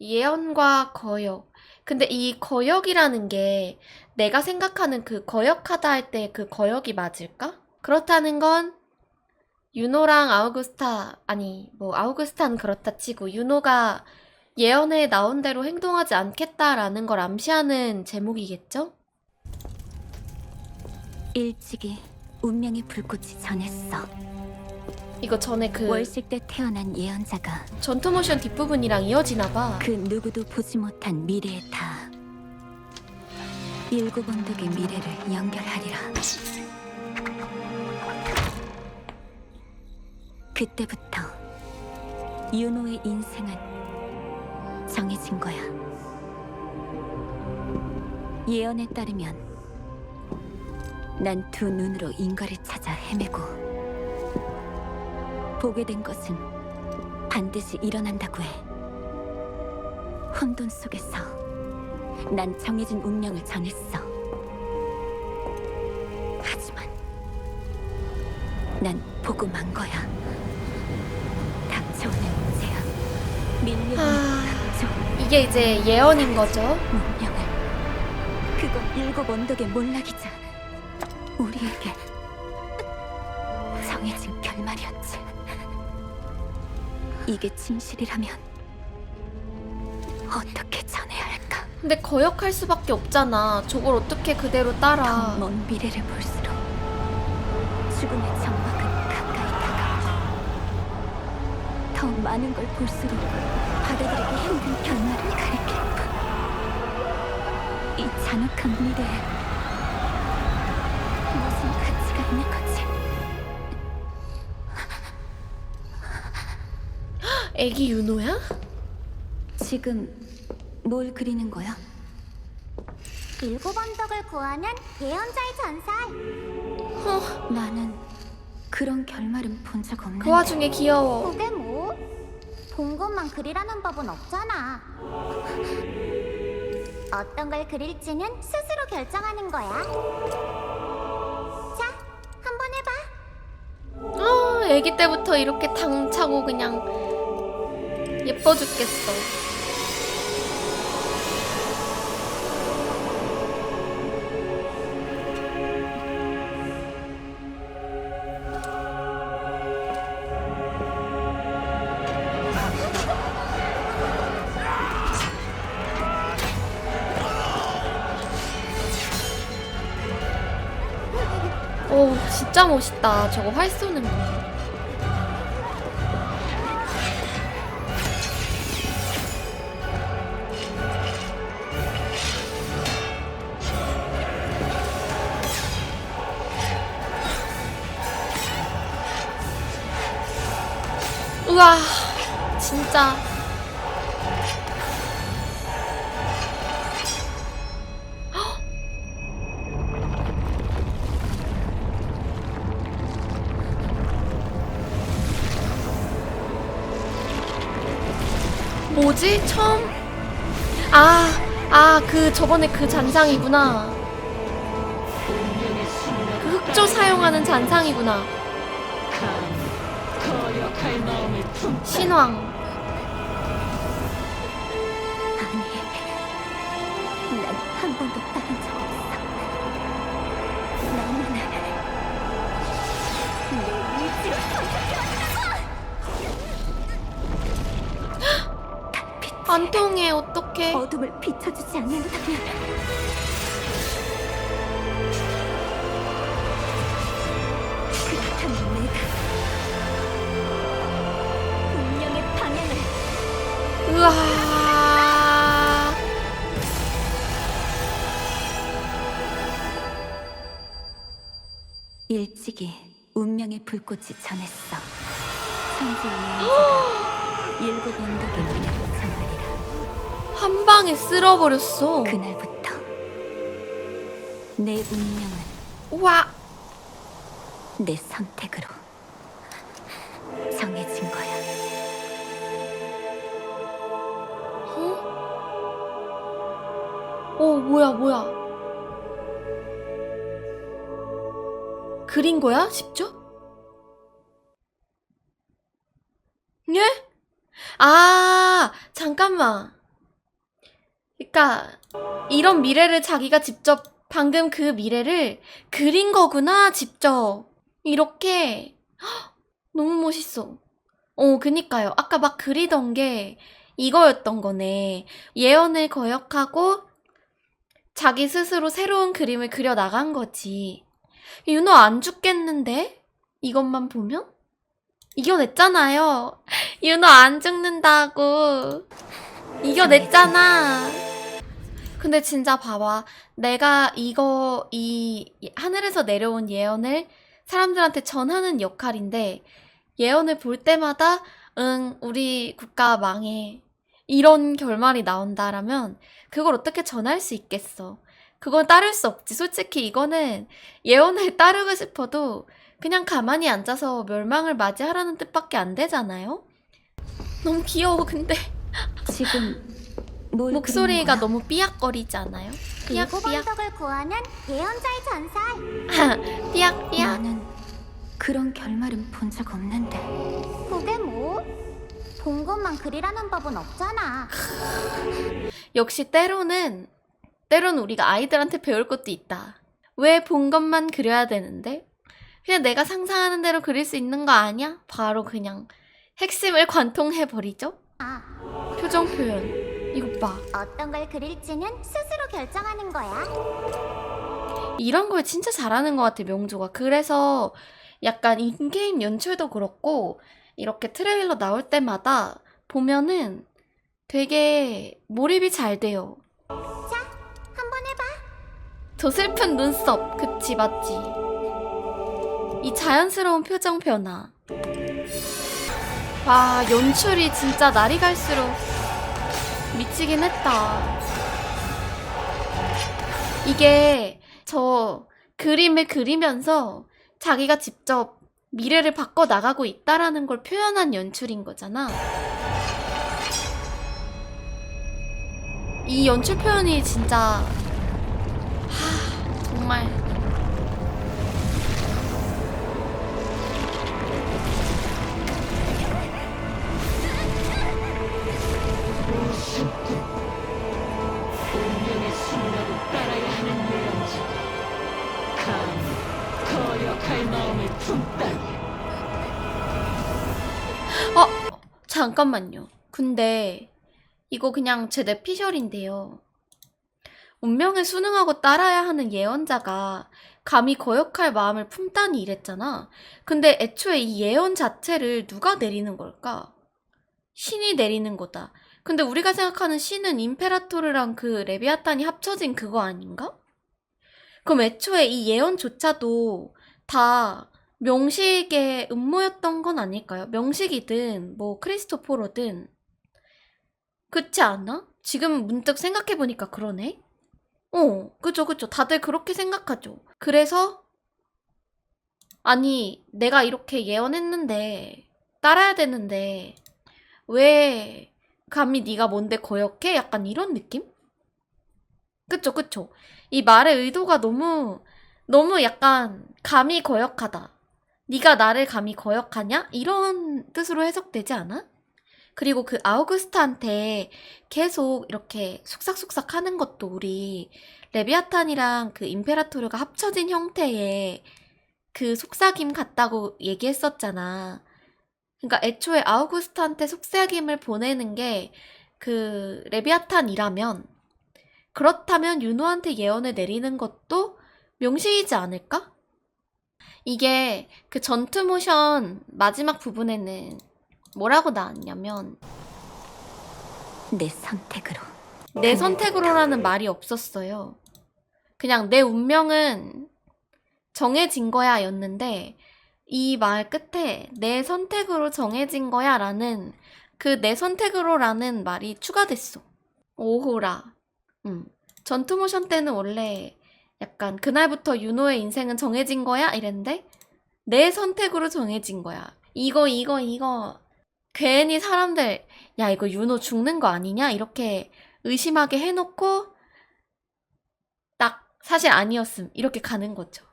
예언과 거역. 근데 이 거역이라는 게 내가 생각하는 그 거역하다 할 때 그 거역이 맞을까? 그렇다는 건 윤호랑 아우구스타, 아니, 뭐, 아우구스타는 그렇다 치고, 윤호가 예언에 나온 대로 행동하지 않겠다라는 걸 암시하는 제목이겠죠? 일찍이 운명의 불꽃이 전했어. 이거 전에 그 월식 때 태어난 예언자가 전투 모션 뒷부분이랑 이어지나 봐. 그 누구도 보지 못한 미래의 다 일곱 언덕의 미래를 연결하리라. 그때부터 윤호의 인생은 정해진 거야. 예언에 따르면 난 두 눈으로 인과를 찾아 헤매고 보게 된 것은 반드시 일어난다고 해. 혼돈 속에서 난 정해진 운명을 전했어. 하지만 난 보고 만 거야. 닥쳐오는 재앙, 밀려오는 아, 조 이게 이제 예언인 거죠. 운명을 그건 일곱 언덕의 몰락이자 우리에게 정해진 결말이었지. 이게 진실이라면 어떻게 전해야 할까? 근데 거역할 수밖에 없잖아. 저걸 어떻게 그대로 따라. 더먼 미래를 볼수록 죽음의 정막은 가까이 다가오고 더 많은 걸 볼수록 받아들이기 힘든 결말을 가리킬 뿐. 이 잔혹한 미래에 무슨 가치가 있는 거지? 애기 윤호야? 지금 뭘 그리는 거야? 일곱 언덕을 구하는 예언자의 전설. 허, 나는 그런 결말은 본 적 없는데 그 와중에 귀여워. 그게 뭐? 본 것만 그리라는 법은 없잖아. 어떤 걸 그릴지는 스스로 결정하는 거야. 자, 한번 해봐. 아, 애기 때부터 이렇게 당차고 그냥 예뻐 죽겠어. 오, 진짜 멋있다. 저거 활 쏘는 거. 와, 진짜. 뭐지? 처음? 아, 아, 그 저번에 그 잔상이구나. 그 흑조 사용하는 잔상이구나. 신왕. 아니, 난 한 번도 따른 적 없어. 나는 내 의지로 선택해왔다고! 달빛 안 통해, 어떡해. 어둠을 비춰주지 않는다면 일찍이 운명의 불꽃이 전했어. 천지 예언자가 일곱 언덕의 미래를 정하리라. 한 방에 쓸어버렸어. 그날부터 내 운명은 우와. 내 선택으로 정해진 거야. 어? 어, 뭐야, 뭐야. 그린 거야? 직접? 예? 아, 잠깐만. 그러니까 이런 미래를 자기가 직접 방금 그 미래를 그린 거구나 직접 이렇게 헉, 너무 멋있어. 어, 그니까요. 아까 막 그리던 게 이거였던 거네. 예언을 거역하고 자기 스스로 새로운 그림을 그려 나간 거지. 윤호 안 죽겠는데? 이것만 보면? 이겨냈잖아요. 윤호 안 죽는다고. 이겨냈잖아. 근데 진짜 봐봐. 내가 이거, 이 하늘에서 내려온 예언을 사람들한테 전하는 역할인데, 예언을 볼 때마다, 응, 우리 국가 망해. 이런 결말이 나온다라면, 그걸 어떻게 전할 수 있겠어. 그건 따를 수 없지. 솔직히 이거는 예언을 따르고 싶어도 그냥 가만히 앉아서 멸망을 맞이하라는 뜻밖에 안 되잖아요? 너무 귀여워, 근데. 지금 뭘 목소리가? 너무 삐약거리지 않아요? 삐약, 일곱 삐약, 원석을 구하는 예언자의 전설. 삐약, 삐약. 나는 그런 결말은 본 적 없는데 그게 뭐? 본 것만 그리라는 법은 없잖아. 역시 때로는, 때로는 우리가 아이들한테 배울 것도 있다. 왜 본 것만 그려야 되는데? 그냥 내가 상상하는 대로 그릴 수 있는 거 아니야? 바로 그냥 핵심을 관통해버리죠? 아, 표정 표현. 이것 봐. 어떤 걸 그릴지는 스스로 결정하는 거야. 이런 걸 진짜 잘하는 것 같아, 명조가. 그래서 약간 인게임 연출도 그렇고, 이렇게 트레일러 나올 때마다 보면은 되게 몰입이 잘 돼요. 저 슬픈 눈썹, 그치, 맞지? 이 자연스러운 표정 변화. 와, 연출이 진짜 날이 갈수록 미치긴 했다. 이게 저 그림을 그리면서 자기가 직접 미래를 바꿔 나가고 있다라는 걸 표현한 연출인 거잖아. 이 연출 표현이 진짜 하, 정말 품다니 잠깐만요. 근데 이거 그냥 제 뇌피셜인데요. 운명에 순응하고 따라야 하는 예언자가 감히 거역할 마음을 품다니 이랬잖아. 근데 애초에 이 예언 자체를 누가 내리는 걸까? 신이 내리는 거다. 근데 우리가 생각하는 신은 임페라토르랑 그 레비아탄이 합쳐진 그거 아닌가? 그럼 애초에 이 예언조차도 다 명식의 음모였던 건 아닐까요? 명식이든 뭐 크리스토포로든 그렇지 않아? 지금 문득 생각해보니까 그러네? 어, 그죠, 그죠. 다들 그렇게 생각하죠. 그래서, 아니, 내가 이렇게 예언했는데, 따라야 되는데, 왜, 감히 네가 뭔데 거역해? 약간 이런 느낌? 그쵸, 그쵸. 이 말의 의도가 너무, 너무 약간, 감히 거역하다. 네가 나를 감히 거역하냐? 이런 뜻으로 해석되지 않아? 그리고 그 아우구스트한테 계속 이렇게 속삭속삭 하는 것도 우리 레비아탄이랑 그 임페라토르가 합쳐진 형태의 그 속삭임 같다고 얘기했었잖아. 그러니까 애초에 아우구스트한테 속삭임을 보내는 게 그 레비아탄이라면 그렇다면 윤호한테 예언을 내리는 것도 명시이지 않을까? 이게 그 전투 모션 마지막 부분에는 뭐라고 나왔냐면 내 선택으로 내 선택으로라는 말이 없었어요. 그냥 내 운명은 정해진 거야 였는데 이 말 끝에 내 선택으로 정해진 거야 라는 그 내 선택으로 라는 말이 추가됐어. 오호라. 음. 전투 모션 때는 원래 약간 그날부터 윤호의 인생은 정해진 거야 이랬는데 내 선택으로 정해진 거야. 이거 이거 이거 괜히 사람들 야 이거 윤호 죽는 거 아니냐 이렇게 의심하게 해놓고 딱 사실 아니었음 이렇게 가는 거죠.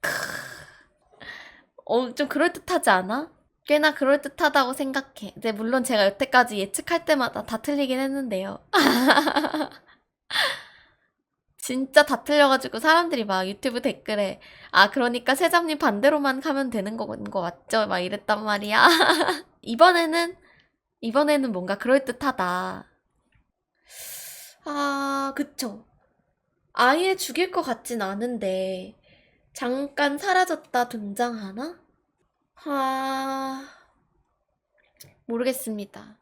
크. 어, 좀 그럴듯하지 않아? 꽤나 그럴듯하다고 생각해. 근데 물론 제가 여태까지 예측할 때마다 다 틀리긴 했는데요. 진짜 다 틀려가지고 사람들이 막 유튜브 댓글에 아 그러니까 세잡님 반대로만 가면 되는 거, 거 맞죠? 막 이랬단 말이야. 이번에는 이번에는 뭔가 그럴 듯하다. 아 그쵸. 아예 죽일 것 같진 않은데 잠깐 사라졌다 등장하나? 아 모르겠습니다.